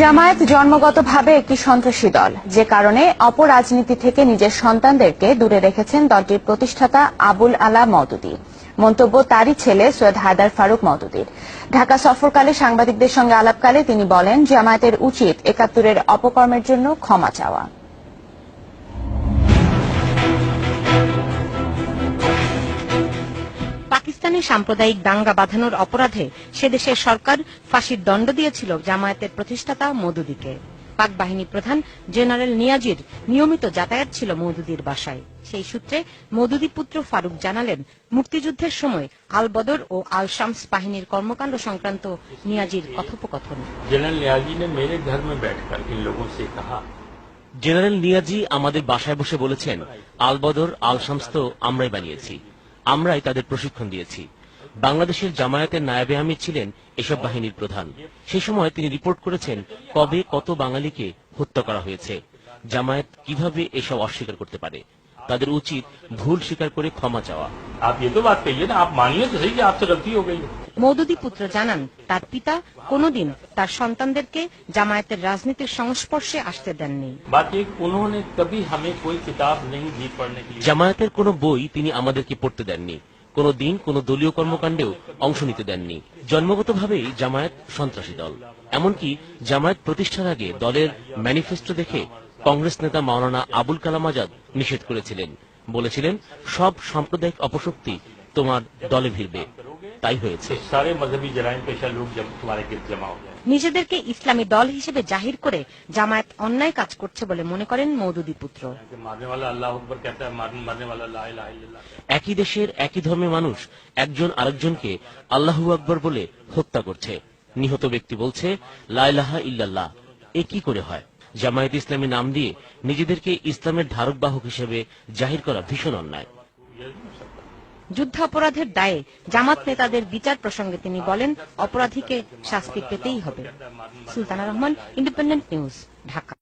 জামায়াত জন্মগতভাবে একটি সন্ত্রাসী দল। যে কারণে অপরাজনীতি থেকে নিজের সন্তানদেরকে দূরে রেখেছেন দলটির প্রতিষ্ঠাতা আবুল আলা মদুদি। মন্তব্য তারই ছেলে সৈয়দ হায়দার ফারুক মদুদির। ঢাকা সফরকালে সাংবাদিকদের সঙ্গে আলাপকালে তিনি বলেন, জামায়াতের উচিত একাত্তরের অপকর্মের জন্য ক্ষমা চাওয়া। পাকিস্তানে সাম্প্রদায়িক দাঙ্গা বাঁধানোর অপরাধে সে দেশের সরকার ফাঁসির দণ্ড দিয়েছিল জামায়াতের প্রতিষ্ঠাতা মৌদুদীকে পাক বাহিনী প্রধান জেনারেল নিয়াজির নিয়মিত যাতায়াত ছিল মৌদুদীর বাসায় সেই সূত্রে মৌদুদী পুত্র ফারুক জানালেন মুক্তিযুদ্ধের সময় আল বদর ও আল শামস বাহিনীর কর্মকাণ্ড সংক্রান্ত নিয়াজির কথোপকথন जनरल न्याजी ने मेरे घर में बैठकर इन लोगों से कहा জেনারেল নিয়াজি আমাদের বাসায় বসে বলেছেন আলবদর আল শামস তো আমরাই বানিয়েছি আমরাই তাদের প্রশিক্ষণ দিয়েছি। বাংলাদেশের জামায়াতের নায়াবে আমির ছিলেন এসব বাহিনীর প্রধান। সে সময় তিনি রিপোর্ট করেছেন কবে কত বাঙালিকে হত্যা করা হয়েছে। জামায়াত কীভাবে এসব অস্বীকার করতে পারে? তাদের উচিত ভুল স্বীকার করে ক্ষমা চাওয়া। আপনি তো বাদ পেলেন আপনি মানিয়ে তো সেই যে আপনার গলতি হয়ে গেল মৌদুদী পুত্র জানান তার পিতা কোনদিন তার সন্তানদেরকে জামায়াতের রাজনীতির সংস্পর্শে আসতে দেননি। জামায়াতের কোন বই তিনি আমাদেরকে পড়তে দেননি। কোন দিন কোন দলীয় কর্মকাণ্ডেও অংশ নিতে দেননি। জন্মগতভাবেই জামায়াত সন্ত্রাসী দল। এমনকি জামায়াত প্রতিষ্ঠার আগে দলের ম্যানিফেস্টো দেখে কংগ্রেস নেতা মাওলানা আবুল কালাম আজাদ নিষেধ করেছিলেন। বলেছিলেন সব সাম্প্রদায়িক অপশক্তি তোমার দলে ভিড়বে। তাই হয়েছে। নিজেদেরকে ইসলামী দল হিসেবে জাহির করে জামায়াত অন্যায় কাজ করছে বলে মনে করেন মৌদুদি পুত্র। একই দেশের একই ধর্মের মানুষ একজন আরেকজনকে আল্লাহ আকবর বলে হত্যা করছে। নিহত ব্যক্তি বলছে লাইলাহা ইল্লাল্লাহ এ কি করে হয়? জামায়াত ইসলামী নাম দিয়ে নিজেদেরকে ইসলামের ধারক বাহক হিসেবে জাহির করা ভীষণ অন্যায়। যুদ্ধাপরাধের দায়ে জামাত নেতাদের বিচার প্রসঙ্গে তিনি বলেন, অপরাধীকে শাস্তি পেতেই হবে। Sultana Rahman independent news Dhaka.